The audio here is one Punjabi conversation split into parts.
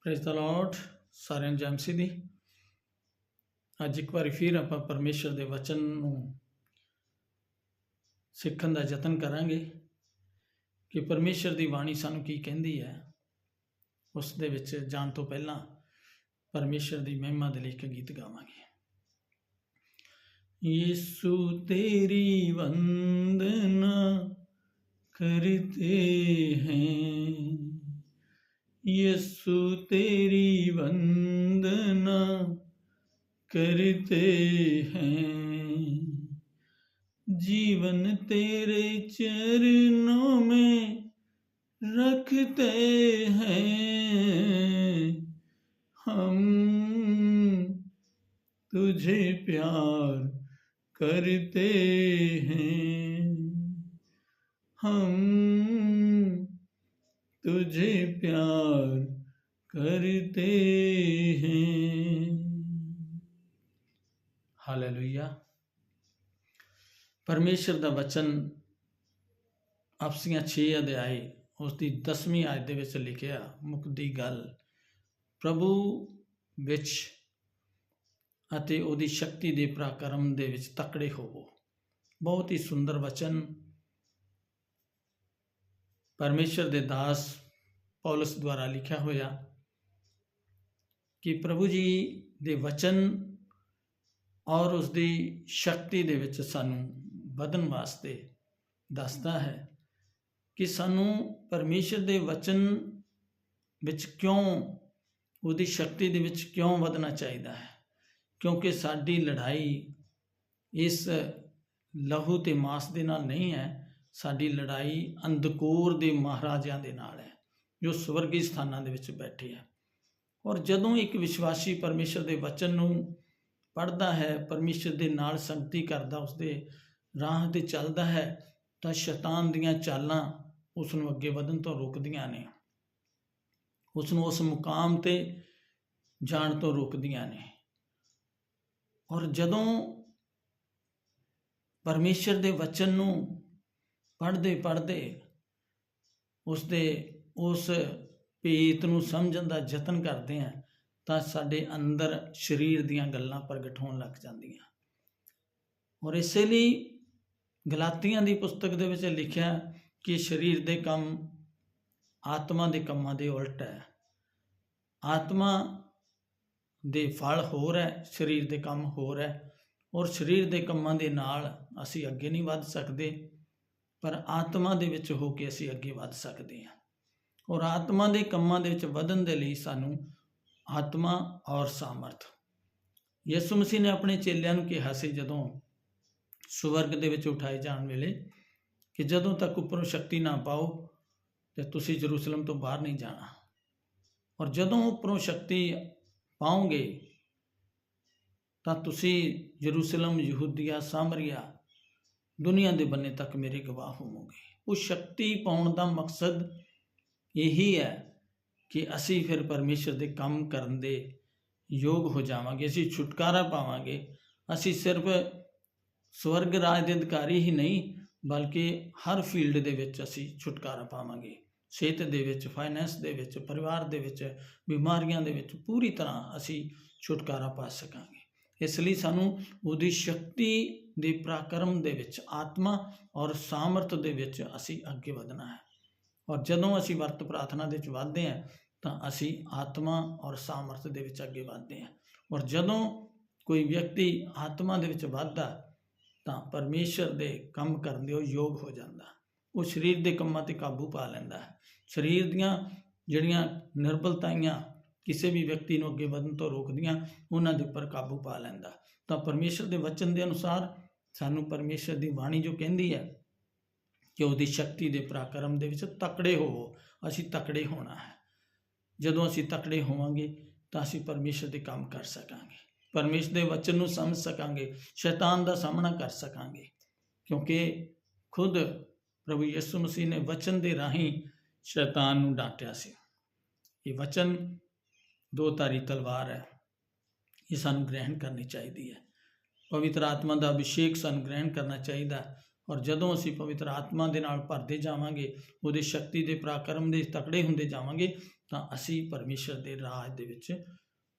ਪ੍ਰੇਜ਼ ਦਾ ਲਾਰਡ ਸਾਰਿਆਂ ਜਮਸੀ ਦੀ। ਅੱਜ ਇੱਕ ਵਾਰੀ ਫਿਰ ਆਪਾਂ ਪਰਮੇਸ਼ਰ ਦੇ ਵਚਨ ਨੂੰ ਸਿੱਖਣ ਦਾ ਯਤਨ ਕਰਾਂਗੇ ਕਿ ਪਰਮੇਸ਼ਰ ਦੀ ਬਾਣੀ ਸਾਨੂੰ ਕੀ ਕਹਿੰਦੀ ਹੈ। ਉਸ ਦੇ ਵਿੱਚ ਜਾਣ ਤੋਂ ਪਹਿਲਾਂ ਪਰਮੇਸ਼ਰ ਦੀ ਮਹਿਮਾ ਦੇ ਲਈ ਇੱਕ ਗੀਤ ਗਾਵਾਂਗੇ। ਯਿਸੂ ਤੇਰੀ ਵੰਦਨਾ ਕਰਤੇ ਹੈ। यीशु तेरी वंदना करते हैं। जीवन तेरे चरणों में रखते हैं। हम तुझे प्यार करते हैं। हम तुझे प्यार करते हैं ਹਾਲੇਲੂਇਆ ਪਰਮੇਸ਼ਰ ਦਾ ਵਚਨ ਆਪਸੀਆਂ 6 ਅਧਿਆਏ ਉਸ ਦੀ 10ਵੀਂ ਆਇਤ ਦੇ ਵਿੱਚ ਲਿਖਿਆ ਮੁਕਦੀ ਗੱਲ ਪ੍ਰਭੂ ਵਿੱਚ ਅਤੇ ਉਹਦੀ ਸ਼ਕਤੀ ਦੇ ਪ੍ਰਾਕਰਮ ਦੇ ਵਿੱਚ ਤਕੜੇ ਹੋਵੋ ਬਹੁਤ ਹੀ ਸੁੰਦਰ ਵਚਨ ਪਰਮੇਸ਼ਰ ਦੇ ਦਾਸ ਪੌਲਸ ਦੁਆਰਾ ਲਿਖਿਆ ਹੋਇਆ ਕਿ ਪ੍ਰਭੂ ਜੀ ਦੇ ਵਚਨ ਔਰ ਉਸ ਦੀ ਸ਼ਕਤੀ ਦੇ ਵਿੱਚ ਸਾਨੂੰ ਵਧਣ ਵਾਸਤੇ ਦੱਸਦਾ ਹੈ ਕਿ ਸਾਨੂੰ ਪਰਮੇਸ਼ਰ ਦੇ ਵਚਨ ਵਿੱਚ ਕਿਉਂ, ਉਹਦੀ ਸ਼ਕਤੀ ਦੇ ਵਿੱਚ ਕਿਉਂ ਵਧਣਾ ਚਾਹੀਦਾ ਹੈ? ਕਿਉਂਕਿ ਸਾਡੀ ਲੜਾਈ ਇਸ ਲਹੂ ਤੇ ਮਾਸ ਦੇ ਨਾਲ ਨਹੀਂ ਹੈ ਸਾਡੀ ਲੜਾਈ ਅੰਧਕੂਰ ਦੇ ਮਹਾਰਾਜਿਆਂ ਦੇ ਨਾਲ ਹੈ, ਜੋ ਸਵਰਗੀ ਸਥਾਨਾਂ ਦੇ ਵਿੱਚ ਬੈਠੇ ਆ ਔਰ ਜਦੋਂ ਇੱਕ ਵਿਸ਼ਵਾਸੀ ਪਰਮੇਸ਼ਰ ਦੇ ਵਚਨ ਨੂੰ ਪੜ੍ਹਦਾ ਹੈ, ਪਰਮੇਸ਼ਰ ਦੇ ਨਾਲ ਸੰਗਤੀ ਕਰਦਾ, ਉਸਦੇ ਰਾਹ ਤੇ ਚੱਲਦਾ ਹੈ, ਤਾਂ ਸ਼ੈਤਾਨ ਦੀਆਂ ਚਾਲਾਂ ਉਸ ਨੂੰ ਅੱਗੇ ਵਧਣ ਤੋਂ ਰੋਕਦੀਆਂ ਨੇ। ਉਸ ਨੂੰ ਉਸ ਮੁਕਾਮ ਤੇ ਜਾਣ ਤੋਂ ਰੋਕਦੀਆਂ ਨੇ। ਔਰ ਜਦੋਂ ਪਰਮੇਸ਼ਰ ਦੇ ਵਚਨ ਨੂੰ ਪੜ੍ਹਦੇ ਪੜ੍ਹਦੇ ਉਸ ਦੇ ਉਸ ਭੇਤ ਨੂੰ ਸਮਝਣ ਦਾ ਯਤਨ ਕਰਦੇ ਆ ਤਾਂ ਸਾਡੇ ਅੰਦਰ ਸਰੀਰ ਦੀਆਂ ਗੱਲਾਂ ਪ੍ਰਗਟ ਹੋਣ ਲੱਗ ਜਾਂਦੀਆਂ। ਔਰ ਇਸੇ ਲਈ ਗਲਾਤੀਆਂ ਦੀ ਪੁਸਤਕ ਦੇ ਵਿੱਚ ਲਿਖਿਆ ਕਿ ਸਰੀਰ ਦੇ ਕੰਮ ਆਤਮਾ ਦੇ ਕੰਮਾਂ ਦੇ ਉਲਟ ਹੈ। ਆਤਮਾ ਦੇ ਫਲ ਹੋਰ ਹੈ, ਸਰੀਰ ਦੇ ਕੰਮ ਹੋਰ ਹੈ। ਔਰ ਸਰੀਰ ਦੇ ਕੰਮਾਂ ਦੇ ਨਾਲ ਅਸੀਂ ਅੱਗੇ ਨਹੀਂ ਵੱਧ ਸਕਦੇ। ਪਰ ਆਤਮਾ ਦੇ ਵਿੱਚ ਹੋ ਕੇ ਅਸੀਂ ਅੱਗੇ ਵੱਧ ਸਕਦੇ ਹਾਂ। ਔਰ ਆਤਮਾ ਦੇ ਕੰਮਾਂ ਦੇ ਵਿੱਚ ਵਧਣ ਦੇ ਲਈ ਸਾਨੂੰ ਆਤਮਾ ਔਰ ਸਾਮਰਥ। ਯਿਸੂ ਮਸੀਹ ਨੇ ਆਪਣੇ ਚੇਲਿਆਂ ਨੂੰ ਕਿਹਾ ਸੀ, ਜਦੋਂ ਸਵਰਗ ਦੇ ਵਿੱਚ ਉਠਾਏ ਜਾਣ ਵੇਲੇ ਕਿ ਜਦੋਂ ਤੱਕ ਉੱਪਰੋਂ ਸ਼ਕਤੀ ਨਾ ਪਾਓ ਤੇ ਤੁਸੀਂ ਜਰੂਸਲਮ ਤੋਂ ਬਾਹਰ ਨਹੀਂ ਜਾਣਾ। ਔਰ ਜਦੋਂ ਉੱਪਰੋਂ ਸ਼ਕਤੀ ਪਾਓਗੇ ਤਾਂ ਤੁਸੀਂ ਜਰੂਸਲਮ, ਯਹੂਦੀਆ, ਸਾਮਰੀਆ ਦੁਨੀਆ ਦੇ ਬੰਨੇ ਤੱਕ ਮੇਰੇ ਗਵਾਹ ਹੋਵੋਗੇ। ਉਹ ਸ਼ਕਤੀ ਪਾਉਣ ਦਾ ਮਕਸਦ ਇਹੀ ਹੈ ਕਿ ਅਸੀਂ ਫਿਰ ਪਰਮੇਸ਼ਰ ਦੇ ਕੰਮ ਕਰਨ ਦੇ ਯੋਗ ਹੋ ਜਾਵਾਂਗੇ, ਅਸੀਂ ਛੁਟਕਾਰਾ ਪਾਵਾਂਗੇ। ਅਸੀਂ ਸਿਰਫ ਸਵਰਗ ਰਾਜ ਦੇ ਅਧਿਕਾਰੀ ਹੀ ਨਹੀਂ, ਬਲਕਿ ਹਰ ਫੀਲਡ ਦੇ ਵਿੱਚ ਅਸੀਂ ਛੁਟਕਾਰਾ ਪਾਵਾਂਗੇ। ਸਿਹਤ ਦੇ ਵਿੱਚ ਫਾਈਨੈਂਸ ਦੇ ਵਿੱਚ, ਪਰਿਵਾਰ ਦੇ ਵਿੱਚ, ਬਿਮਾਰੀਆਂ ਦੇ ਵਿੱਚ ਪੂਰੀ ਤਰ੍ਹਾਂ ਅਸੀਂ ਛੁਟਕਾਰਾ ਪਾ ਸਕਾਂਗੇ। ਇਸ ਲਈ ਸਾਨੂੰ ਉਹਦੀ ਸ਼ਕਤੀ ਦੇ ਪ੍ਰਾਕਰਮ ਦੇ ਵਿੱਚ, ਆਤਮਾ ਔਰ ਸਾਮਰਥ ਦੇ ਵਿੱਚ ਅਸੀਂ ਅੱਗੇ ਵਧਣਾ ਹੈ। ਔਰ ਜਦੋਂ ਅਸੀਂ ਵਰਤ ਪ੍ਰਾਰਥਨਾ ਦੇ ਵਿੱਚ ਵਧਦੇ ਹਾਂ, ਤਾਂ ਅਸੀਂ ਆਤਮਾ ਔਰ ਸਾਮਰਥ ਦੇ ਵਿੱਚ ਅੱਗੇ ਵਧਦੇ ਹਾਂ। ਔਰ ਜਦੋਂ ਕੋਈ ਵਿਅਕਤੀ ਆਤਮਾ ਦੇ ਵਿੱਚ ਵਧਦਾ, ਤਾਂ ਪਰਮੇਸ਼ਰ ਦੇ ਕੰਮ ਕਰਨ ਦੇ ਉਹ ਯੋਗ ਹੋ ਜਾਂਦਾ। ਉਹ ਸਰੀਰ ਦੇ ਕੰਮਾਂ ਤੇ ਕਾਬੂ ਪਾ ਲੈਂਦਾ ਹੈ। ਸਰੀਰ ਦੀਆਂ ਜਿਹੜੀਆਂ ਨਿਰਬਲਤਾਈਆਂ ਕਿਸੇ ਵੀ ਵਿਅਕਤੀ ਨੂੰ ਅੱਗੇ ਵਧਣ ਤੋਂ ਰੋਕਦੀਆਂ, ਉਹਨਾਂ ਦੇ ਉੱਪਰ ਕਾਬੂ ਪਾ ਲੈਂਦਾ। ਤਾਂ ਪਰਮੇਸ਼ਰ ਦੇ ਵਚਨ ਦੇ ਅਨੁਸਾਰ ਸਾਨੂੰ ਪਰਮੇਸ਼ਰ ਦੀ ਬਾਣੀ ਜੋ ਕਹਿੰਦੀ ਹੈ ਕਿ ਉਹਦੀ ਸ਼ਕਤੀ ਦੇ ਪ੍ਰਾਕਰਮ ਦੇ ਵਿੱਚ ਤਕੜੇ ਹੋਵੋ, ਅਸੀਂ ਤਕੜੇ ਹੋਣਾ ਹੈ। ਜਦੋਂ ਅਸੀਂ ਤਕੜੇ ਹੋਵਾਂਗੇ ਤਾਂ ਅਸੀਂ ਪਰਮੇਸ਼ਰ ਦੇ ਕੰਮ ਕਰ ਸਕਾਂਗੇ। ਪਰਮੇਸ਼ਰ ਦੇ ਵਚਨ ਨੂੰ ਸਮਝ ਸਕਾਂਗੇ, ਸ਼ੈਤਾਨ ਦਾ ਸਾਹਮਣਾ ਕਰ ਸਕਾਂਗੇ। ਕਿਉਂਕਿ ਖੁਦ ਪ੍ਰਭੂ ਯਿਸੂ ਮਸੀਹ ਨੇ ਵਚਨ ਦੇ ਰਾਹੀਂ ਸ਼ੈਤਾਨ ਨੂੰ ਡਾਂਟਿਆ ਸੀ। ਇਹ ਵਚਨ ਦੋ ਧਾਰੀ ਤਲਵਾਰ ਹੈ। ਇਹ ਸਾਨੂੰ ਗ੍ਰਹਿਣ ਕਰਨੀ ਚਾਹੀਦੀ ਹੈ। ਪਵਿੱਤਰ ਆਤਮਾ ਦਾ ਅਭਿਸ਼ੇਕ ਸਾਨੂੰ ਗ੍ਰਹਿਣ ਕਰਨਾ ਚਾਹੀਦਾ ਔਰ ਜਦੋਂ ਅਸੀਂ ਪਵਿੱਤਰ ਆਤਮਾ ਦੇ ਨਾਲ ਭਰਦੇ ਜਾਵਾਂਗੇ, ਉਹਦੇ ਸ਼ਕਤੀ ਦੇ ਪ੍ਰਾਕਰਮ ਦੇ ਤਕੜੇ ਹੁੰਦੇ ਜਾਵਾਂਗੇ, ਤਾਂ ਅਸੀਂ ਪਰਮੇਸ਼ਰ ਦੇ ਰਾਜ ਦੇ ਵਿੱਚ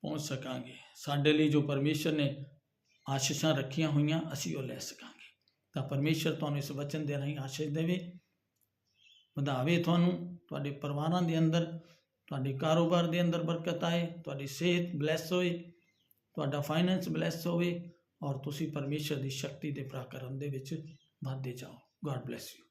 ਪਹੁੰਚ ਸਕਾਂਗੇ। ਸਾਡੇ ਲਈ ਜੋ ਪਰਮੇਸ਼ਰ ਨੇ ਆਸ਼ੀਸ਼ਾਂ ਰੱਖੀਆਂ ਹੋਈਆਂ, ਅਸੀਂ ਉਹ ਲੈ ਸਕਾਂਗੇ। ਤਾਂ ਪਰਮੇਸ਼ਰ ਤੁਹਾਨੂੰ ਇਸ ਵਚਨ ਦੇ ਰਾਹੀਂ ਆਸ਼ੀਸ਼ ਦੇਵੇ, ਵਧਾਵੇ ਤੁਹਾਨੂੰ, ਤੁਹਾਡੇ ਪਰਿਵਾਰਾਂ ਦੇ ਅੰਦਰ, ਤੁਹਾਡੇ ਕਾਰੋਬਾਰ ਦੇ ਅੰਦਰ ਬਰਕਤ ਆਏ, ਤੁਹਾਡੀ ਸਿਹਤ ਬਲੈਸ ਹੋਏ ਤੁਹਾਡਾ ਫਾਈਨੈਂਸ ਬਲੈਸ ਹੋਵੇ ਔਰ ਤੁਸੀਂ ਪਰਮੇਸ਼ਰ ਦੀ ਸ਼ਕਤੀ ਦੇ ਪ੍ਰਾਕਰਮ ਦੇ ਵਿੱਚ ਵਧਦੇ ਜਾਓ। God bless you